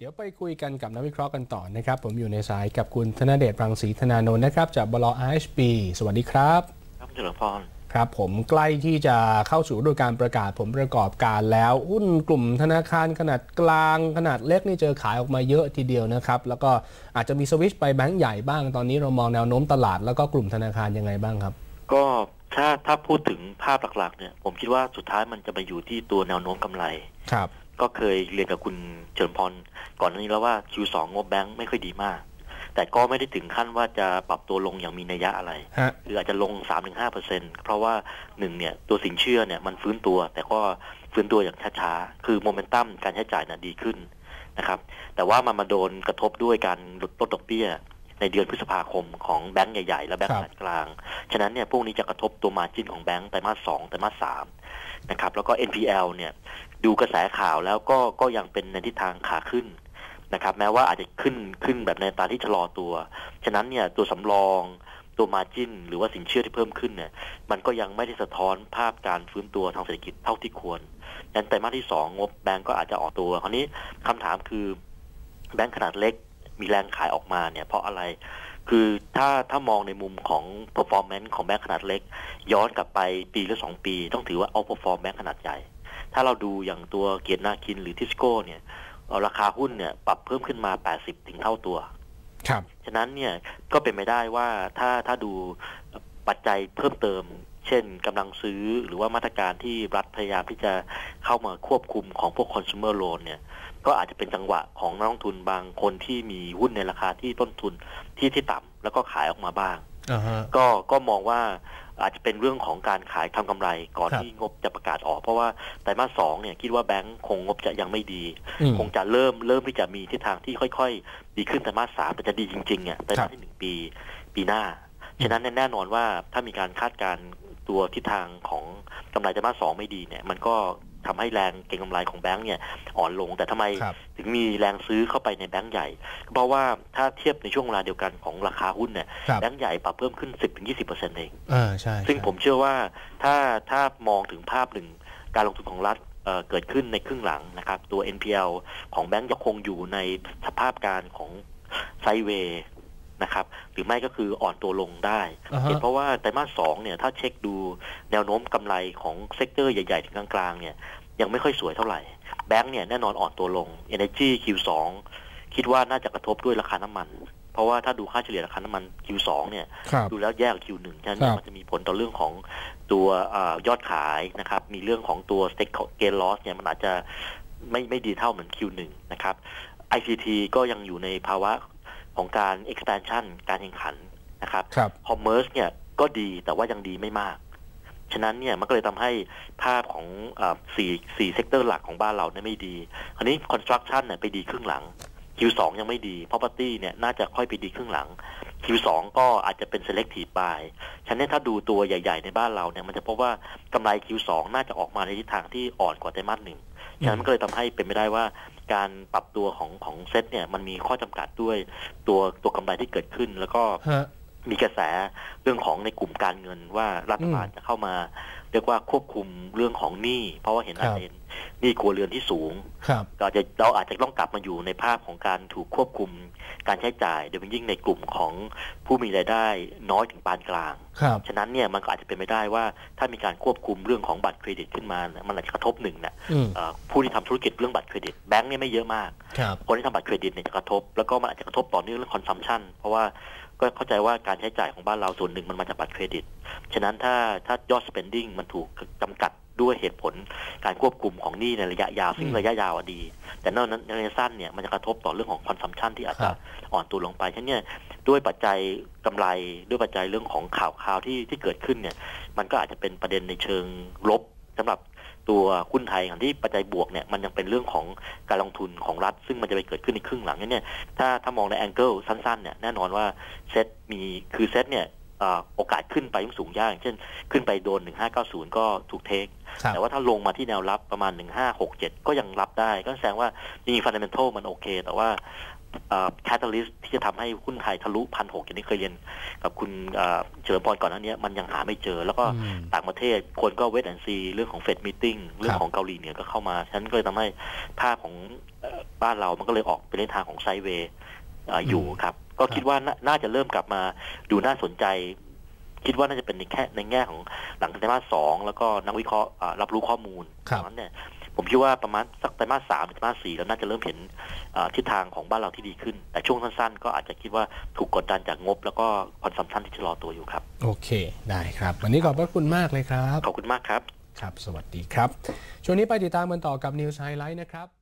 เดี๋ยวไปคุยกันกับนักวิเคราะห์กันต่อนะครับ ผมอยู่ในสายกับคุณธนเดชรังสีธนานนท์นะครับ จากบล RHB สวัสดีครับ ครับเจริญพรครับผมใกล้ที่จะเข้าสู่ฤดูการประกาศผลประกอบการแล้วหุ้นกลุ่มธนาคารขนาดกลางขนาดเล็กนี่เจอขายออกมาเยอะทีเดียวนะครับ แล้วก็อาจจะมีสวิตช์ไปแบงก์ใหญ่บ้างตอนนี้เรามองแนวโน้มตลาดแล้วก็กลุ่มธนาคารยังไงบ้างครับ ก็ถ้าถ้าพูดถึงภาพหลักๆเนี่ยผมคิดว่าสุดท้ายมันจะไปอยู่ที่ตัวแนวโน้มกำไรครับ ก็เคยเรียนกับคุณเจริญพรก่อนหน้านี้แล้วว่า Q2 งบแบงค์ไม่ค่อยดีมาก แต่ก็ไม่ได้ถึงขั้นว่าจะปรับตัวลงอย่างมีนัยยะอะไรฮะคืออาจจะลง 3-5%เพราะว่าหนึ่งเนี่ยตัวสินเชื่อเนี่ยมันฟื้นตัว แต่ก็ฟื้นตัวอย่างช้าๆ คือโมเมนตัมการใช้จ่ายน่ะดีขึ้นนะครับแต่ว่ามันมาโดนกระทบด้วยการลดต้นดอกเบี้ยในเดือนพฤษภาคมของแบงก์ใหญ่ ๆ และแบงก์ขนาดกลาง ฉะนั้นเนี่ยพวกนี้จะกระทบตัวมาจินของแบงก์ไตรมาสสองไตรมาสสามนะครับแล้วก็ NPL เนี่ย ดูกระแสข่าวแล้วก็ก็ยังเป็นในทิศทางขาขึ้นนะครับ แม้ว่าอาจจะขึ้นขึ้นแบบในตาที่ชะลอตัว ฉะนั้นเนี่ยตัวสำรองตัวมาจินหรือว่าสินเชื่อที่เพิ่มขึ้นเนี่ย มันก็ยังไม่ได้สะท้อนภาพการฟื้นตัวทางเศรษฐกิจเท่าที่ควรดังนั้นไตรมาสที่สองงบแบงก์ก็อาจจะออกตัวคราวนี้คำถามคือแบงก์ขนาดเล็กมีแรงขายออกมาเนี่ย เพราะอะไร คือถ้าถ้ามองในมุมของ performance ของแบงก์ขนาดเล็ก ย้อนกลับไปปีหรือสองปี ต้องถือว่า outperform แบงก์ขนาดใหญ่ ถ้าเราดูอย่างตัวเกียรตินาคินหรือทิสโก้เนี่ยเอ่อราคาหุ้นเนี่ยปรับเพิ่มขึ้นมา 80 ถึงเท่าตัว ครับ ฉะนั้นเนี่ยก็เป็นไปได้ว่าถ้าถ้าดูปัจจัยเพิ่มเติม เช่นกำลังซื้อหรือว่ามาตรการที่รัฐพยายามที่จะเข้ามาควบคุมของพวก consumer loan เนี่ย ก็อาจจะเป็นจังหวะของนักลงทุนบางคนที่มีหุ้นในราคาที่ต้นทุนที่ที่ต่ำแล้วก็ขายออกมาบ้างอ่าฮะก็ก็มองว่า อาจจะเป็นเรื่องของการขายทำกำไรก่อนครับที่งบจะประกาศออก เพราะว่าไตรมาสสองเนี่ยคิดว่าแบงก์คงงบจะยังไม่ดีอืมคงจะเริ่มเริ่มที่จะมีทิศทางที่ค่อย ๆ ดีขึ้นไตรมาสสามแต่จะดีจริงๆเนี่ยไตรครัมาบสที่หนึ่งปีปีหน้า ฉะนั้นแน่นอนว่าถ้ามีการคาดการณ์ตัวทิศทางของกำไรไตรมาสสองไม่ดีเนี่ย มันก็ ทำให้แรงเก็งกำไรของแบงก์เนี่ยอ่อนลงแต่ทำไมครับถึงมีแรงซื้อเข้าไปในแบงก์ใหญ่ เพราะว่าถ้าเทียบในช่วงเวลาเดียวกันของราคาหุ้นเนี่ยครับแบงก์ใหญ่ปรับเพิ่มขึ้น 10-20%เองอ่าใช่ซึ่งใช่ผมเชื่อว่าถ้าถ้ามองถึงภาพหนึ่งการลงทุนของรัฐเอ่อเกิดขึ้นในครึ่งหลังนะครับ ตัว NPL ของแบงก์ยังคงอยู่ในสภาพการของไซด์เวย์ นะครับหรือไม่ก็คืออ่อนตัวลงได้อ่าฮะเหตุเพราะว่าไตรมาสสองเนี่ยถ้าเช็คดูแนวโน้มกำไรของเซกเตอร์ใหญ่ๆถึงกลางๆเนี่ยยังไม่ค่อยสวยเท่าไหร่แบงก์เนี่ยแน่นอนอ่อนตัวลง Energy Q2 คิดว่าน่าจะกระทบด้วยราคาน้ำมัน เพราะว่าถ้าดูค่าเฉลี่ยราคาน้ำมัน Q2 เนี่ยครับดูแล้วแย่กว่า Q1 ฉะนั้นเนี่ยครับมันจะมีผลต่อเรื่องของตัวเออยอดขายนะครับมีเรื่องของตัว stake gain loss เนี่ยมันอาจจะไม่ไม่ดีเท่าเหมือน Q1 นะครับ ICT ก็ยังอยู่ในภาวะ ของการ expansion การแข่งขันนะครับครับ commerce เนี่ยก็ดีแต่ว่ายังดีไม่มาก ฉะนั้นเนี่ยมันก็เลยทำให้ภาพของอาสี่สี่เซกเตอร์หลักของบ้านเราเนี่ยไม่ดีคราวนี้ construction เนี่ยไปดีครึ่งหลัง Q2 ยังไม่ดี property เนี่ยน่าจะค่อยไปดีครึ่งหลัง Q2 ก็อาจจะเป็น selective buy ฉะนั้นถ้าดูตัวใหญ่ ๆ ในบ้านเราเนี่ยมันจะพบว่ากำไร Q2 น่าจะออกมาในทิศทางที่อ่อนกว่าไตรมาสหนึ่งฉะนั้นมันก็เลยทำให้เป็นไม่ได้ว่า การปรับตัวของของเซ็ตเนี่ยมันมีข้อจำกัดด้วยตัวตัวกำไรที่เกิดขึ้น แล้วก็ มีกระแสเรื่องของในกลุ่มการเงินว่ารัฐบาลอืมจะเข้ามา เรียกว่าควบคุมเรื่องของหนี้เพราะว่าเห็นครัอาบจจะเห็นหนี้ครัวเรือนที่สูงครับเราอาจจะเราอาจจะต้องกลับมาอยู่ในภาพของการถูกควบคุมการใช้จ่ายโดยเฉพาะยิ่งในกลุ่มของผู้มีรายได้น้อยถึงปานกลางครับฉะนั้นเนี่ยมันก็อาจจะเป็นไม่ได้ว่าถ้ามีการควบคุมเรื่องของบัตรเครดิตขึ้นมาเนี่ยมันอาจจะกระทบหนึ่งเนี่ยอืมเอ่อผู้ที่ทำธุรกิจเรื่องบัตรเครดิตแบงก์เนี่ยไม่เยอะมากครับคนที่ทำบัตรเครดิตเนี่ยจะกระทบ แล้วก็มันอาจจะกระทบต่อเนื่องเรื่องคอนซัมชันเพราะว่า ก็เข้าใจว่าการใช้จ่ายของบ้านเราส่วนหนึ่งมันมาจากบัตรเครดิต ฉะนั้นถ้าถ้ายอด spending มันถูกจำกัดด้วยเหตุผลการควบคุมของหนี้ในระยะยาว ซึ่งอืมระยะยาวอะดี แต่นอกนั้นในระยะสั้นเนี่ยมันจะกระทบต่อเรื่องของคอนซัมชันที่อาจครัจะบอ่อนตัวลงไปฉะนั้นเนี่ยด้วยปัจจัยกำไรด้วยปัจจัยเรื่องของข่าวข่าวที่ที่เกิดขึ้นเนี่ยมันก็อาจจะเป็นประเด็นในเชิงลบสำหรับ ตัวหุ้นไทยอย่างที่ปัจจัยบวกเนี่ยมันยังเป็นเรื่องของการลงทุนของรัฐ ซึ่งมันจะไปเกิดขึ้นในครึ่งหลังเนี่ยถ้าถ้ามองในแองเกิลสั้นๆเนี่ยแน่นอนว่าเซตมีคือเซตเนี่ยเอ่อโอกาสขึ้นไปยังสูงยากอย่างเช่น ขึ้นไปโดน 1590 ก็ถูกเทคครับแต่ว่าถ้าลงมาที่แนวรับประมาณ 1567 ก็ยังรับได้ ก็แสดงว่าจริงๆฟันเดเมนทัลมันโอเค แต่ว่า แคตตาลิสที่จะทำให้หุ้นไทยทะลุพันหกอย่างที่เคยเรียนกับคุณเอ่อเฉลิมพรก่อนหน้านี้มันยังหาไม่เจอ แล้วก็อืมต่างประเทศคนก็เวทแอนซีเรื่องของเฟดมิทติ้งเรื่องของเกาหลีเหนือก็เข้ามาฉะนั้นก็เลยทำให้ภาพของเอ่อบ้านเรามันก็เลยออกไปในทางของไซด์เวย์เอ่ออยู่ครับ ก็คิดว่าน่าน่าจะเริ่มกลับมาดูน่าสนใจ คิดว่าน่าจะเป็นในแค่ในแง่ของหลังไตรมาสสองแล้วก็นักวิเคราะห์อ่ารับรู้ข้อมูลครับดังนั้นเนี่ย ผมคิดว่าประมาณสักไตรมาสสามหรือไตรมาสสี่แล้วน่าจะเริ่มเห็นอ่าทิศทางของบ้านเราที่ดีขึ้น แต่ช่วงสั้นๆ ก็อาจจะคิดว่าถูกกดดันจากงบ แล้วก็คอนซัมชันที่ชะลอตัวอยู่ครับ โอเค ได้ครับ วันนี้ขอบพระคุณมากเลยครับ ขอบคุณมากครับ ครับ สวัสดีครับ ช่วงนี้ไปติดตามกันต่อกับ News Highlight นะครับ